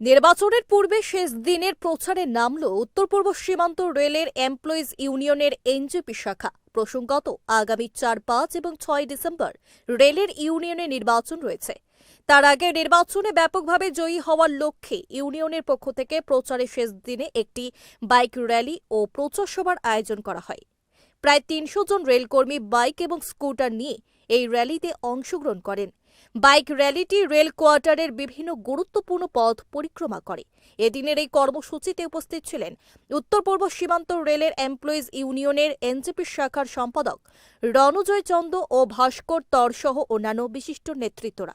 নির্বাচনের পূর্বে শেষ দিনের প্রচারে নামল উত্তর পূর্ব সীমান্ত রেলের এমপ্লয়িজ ইউনিয়নের এনজেপি শাখা। প্রসঙ্গত, আগামী চার পাঁচ এবং ছয় ডিসেম্বর রেলের ইউনিয়নে নির্বাচন রয়েছে। তার আগে নির্বাচনে ব্যাপকভাবে জয়ী হওয়ার লক্ষ্যে ইউনিয়নের পক্ষ থেকে প্রচারের শেষ দিনে একটি বাইক র্যালি ও প্রচার সভার আয়োজন করা হয়। প্রায় তিনশো জন রেলকর্মী বাইক এবং স্কুটার নিয়ে এই র্যালিতে অংশগ্রহণ করেন। বাইক র্যালিটি রেল কোয়ার্টারের বিভিন্ন গুরুত্বপূর্ণ পথ পরিক্রমা করে। এদিনের এই কর্মসূচিতে উপস্থিত ছিলেন উত্তর পূর্ব সীমান্ত রেলের এমপ্লয়িজ ইউনিয়নের এনজেপি শাখার সম্পাদক রণজয় চন্দ ও ভাস্কর তর সহ অন্যান্য বিশিষ্ট নেতৃত্বরা।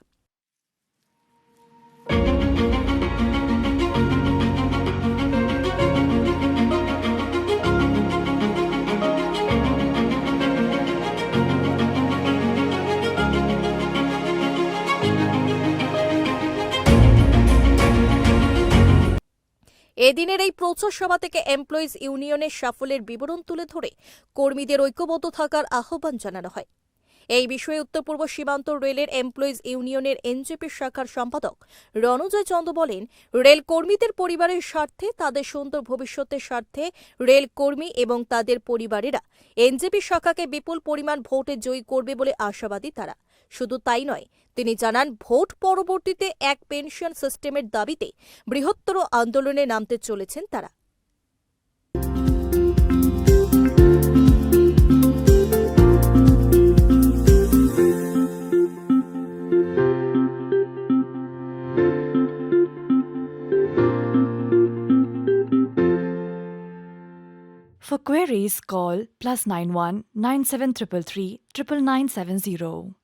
এদিনের এই প্রচার সভা থেকে এমপ্লয়িজ ইউনিয়নের সাফল্যের বিবরণ তুলে ধরে কর্মীদের ঐক্যবদ্ধ থাকার আহ্বান জানানো হয়। এই বিষয়ে উত্তর পূর্ব সীমান্ত রেলের এমপ্লয়িজ ইউনিয়নের এনজেপি শাখার সম্পাদক রণজয় চন্দ বলেন, রেল কর্মীদের পরিবারের স্বার্থে, তাদের সুন্দর ভবিষ্যতের স্বার্থে রেল কর্মী এবং তাদের পরিবারেরা এনজেপি শাখাকে বিপুল পরিমাণ ভোটে জয়ী করবে বলে আশাবাদী তারা। শুধু তাই নয় তিনি জানান ভোট পরবর্তীতে এক পেনশন সিস্টেমের দাবিতে বৃহত্তর আন্দোলনে নামতে চলেছেন তারা For queries, call plus 91 9733 99970.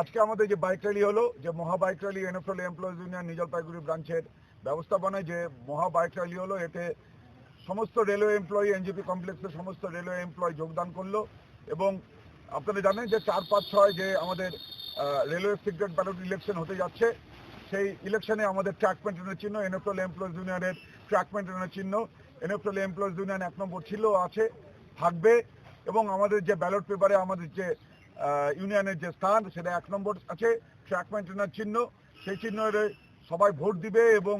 আজকে আমাদের যে বাইক র্যালি হলো, যে মহা bike rally NFL employees union নিজলপাইগুড়ি ব্রাঞ্চের ব্যবস্থাপনায় যে মহা বাইক র্যালি হলো, এতে সমস্ত রেলওয়ে এমপ্লয়ি এনজিপি কমপ্লেক্সের সমস্ত রেলওয়ে এমপ্লয়ি যোগদান করল এবং আপনারা জানেন যে চার পাঁচ ছয় যে আমাদের রেলওয়ে সিক্রেট ব্যালট ইলেকশন হতে যাচ্ছে, সেই ইলেকশনে আমাদের ট্র্যাক মেনটেনের চিহ্ন এনএফএল এমপ্লয়িজ ইউনিয়নের ট্র্যাক মেনটেনের চিহ্ন এনএফএল এমপ্লয়িজ ইউনিয়ন এক নম্বর ছিল, আছে, থাকবে এবং আমাদের যে ব্যালট পেপারে আমাদের যে ইউনিয়নের যে স্থান, সেটা এক নম্বর আছে ট্র্যাক মেনটেনার চিহ্ন। সেই চিহ্নের সবাই ভোট দিবে এবং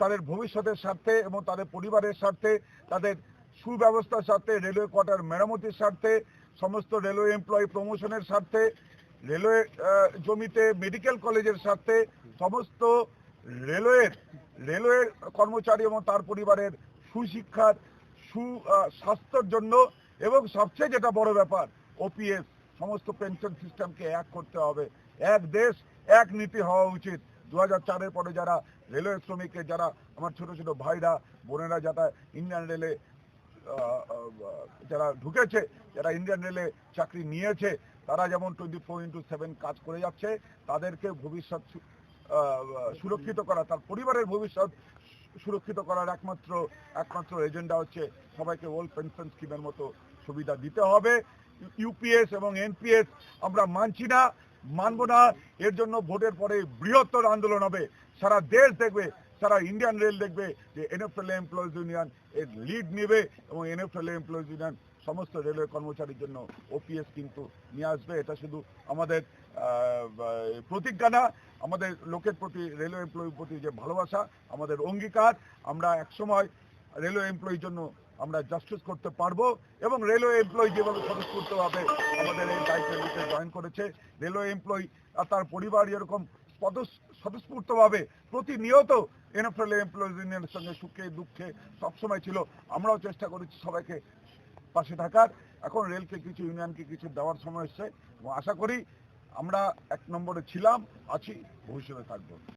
তাদের ভবিষ্যতের স্বার্থে এবং তাদের পরিবারের স্বার্থে, তাদের সুব্যবস্থার স্বার্থে, রেলওয়ে কোয়ার্টার মেরামতির স্বার্থে, সমস্ত রেলওয়ে এমপ্লয়ি প্রমোশনের স্বার্থে, রেলওয়ে জমিতে মেডিকেল কলেজের স্বার্থে, সমস্ত রেলওয়ের রেলওয়ে কর্মচারী এবং তার পরিবারের সুশিক্ষার, সু স্বাস্থ্যের জন্য এবং সবচেয়ে যেটা বড় ব্যাপার ওপিএস সমস্ত পেনশন সিস্টেমকে এক করতে হবে। এক দেশ, এক নীতি হওয়া উচিত। দু হাজার পরে যারা রেলওয়ে শ্রমিকের যারা আমার ছোট ছোট ভাইরা, বোনেরা যারা ইন্ডিয়ান রেলে যারা ঢুকেছে, যারা ইন্ডিয়ান রেলে চাকরি নিয়েছে, তারা যেমন টোয়েন্টি ফোর ইন্টু সেভেন কাজ করে যাচ্ছে, তাদেরকে ভবিষ্যৎ সুরক্ষিত করা, তার পরিবারের ভবিষ্যৎ সুরক্ষিত করার একমাত্র একমাত্র এজেন্ডা হচ্ছে সবাইকে ওল্ড পেনশন স্কিমের মতো সুবিধা দিতে হবে। ইউপিএস এবং এনপিএস আমরা মানছি না, মানব না। এর জন্য ভোটের পরে বৃহত্তর আন্দোলন হবে। সারা দেশ দেখবে, সারা ইন্ডিয়ান রেল দেখবে যে এনএফএল এমপ্লয়িজ ইউনিয়ন এর লিড নেবে এবং এনএফএল এমপ্লয়িজ ইউনিয়ন সমস্ত রেলওয়ে কর্মচারীর জন্য ওপিএস কিন্তু নিয়ে আসবে। এটা শুধু আমাদের প্রতিজ্ঞা না, আমাদের লোকের প্রতি, রেলওয়ে এমপ্লয়ির প্রতি যে ভালোবাসা, আমাদের অঙ্গীকার। আমরা একসময় রেলওয়ে এমপ্লয়ির জন্য আমরা জাস্টিস করতে পারব এবং রেলওয়ে এমপ্লয়ি যেভাবে স্বতঃস্ফূর্তভাবে আমাদের এই বাইক র্যালিতে জয়েন করেছে রেলওয়ে এমপ্লয়ি আর তার পরিবার এরকম স্বতঃস্ফূর্তভাবে প্রতিনিয়ত এনএফএল এমপ্লয়িজ ইউনিয়নের সঙ্গে সুখে, দুঃখে সবসময় ছিল। আমরাও চেষ্টা করেছি সবাইকে পাশে থাকার। এখন রেলকে কিছু ইউনিয়নকে কিছু দেওয়ার সময় এসছে। এবং আশা করি আমরা এক নম্বরে ছিলাম, আছি, ভবিষ্যতে থাকব।